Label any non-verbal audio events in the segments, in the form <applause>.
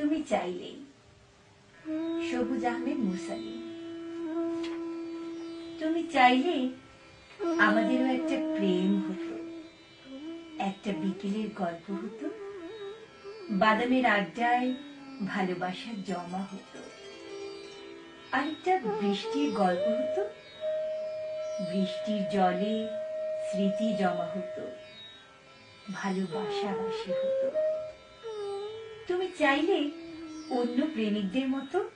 তুমি চাইলেই। সবুজ আহমেদ মুসালি তুমি চাইলে আমাদেরও একটা প্রেম হতো একটা বিকেলের গল্প হতো বাদামের আড্ডায় ভালোবাসার জমা হতো আরেকটা বৃষ্টির গল্প হতো বৃষ্টির জলে স্মৃতি জমা হতো ভালোবাসা বাসি হতো। চাইলে অন্য প্রেমিকদের মতো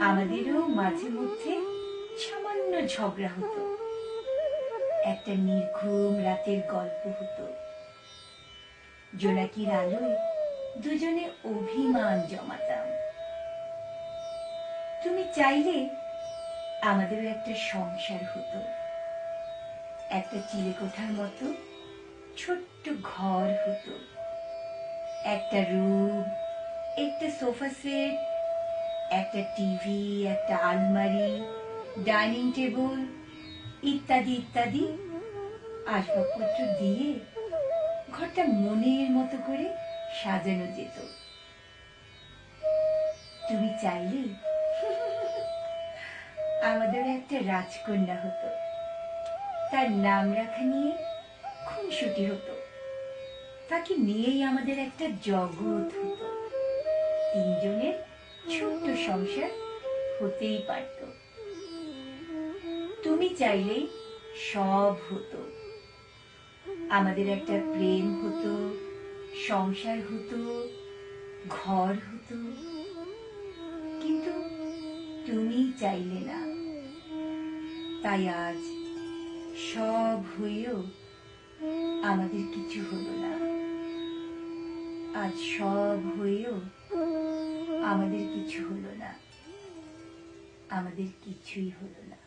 আমাদেরও মাঝে মধ্যে সামান্য ঝগড়া হতো। একটা নির্ঘুম রাতের গল্প হতো। জোনাকির আলোয় দুজনে অভিমান জমাতাম। তুমি চাইলে আমাদেরও একটা সংসার হতো। একটা চিলেকোঠার মতো ছোট্ট ঘর হতো। একটা রুম একটা সোফা সেট একটা টিভি একটা আলমারি ডাইনিং টেবিল ইত্যাদি ইত্যাদি আসবাবপত্র দিয়ে ঘরটা মনের মতো করে সাজানো যেত। তুমি চাইলে <laughs> আমাদের একটা রাজকন্যা হতো। তার নাম রাখা নিয়ে খুনসুটি হতো। তাকে নিয়েই আমাদের একটা জগৎ হতো। তিনজনের ছোট্ট সংসার হতেই পারত। তুমি চাইলেই সব হতো। আমাদের একটা প্রেম হতো, সংসার হতো, ঘর হতো। কিন্তু তুমি চাইলে না। তাই আজ সব হয়েও আমাদের কিছু হলো না। আজ সব হয়েও আমাদের কিছু হলো না। আমাদের কিছুই হলো না।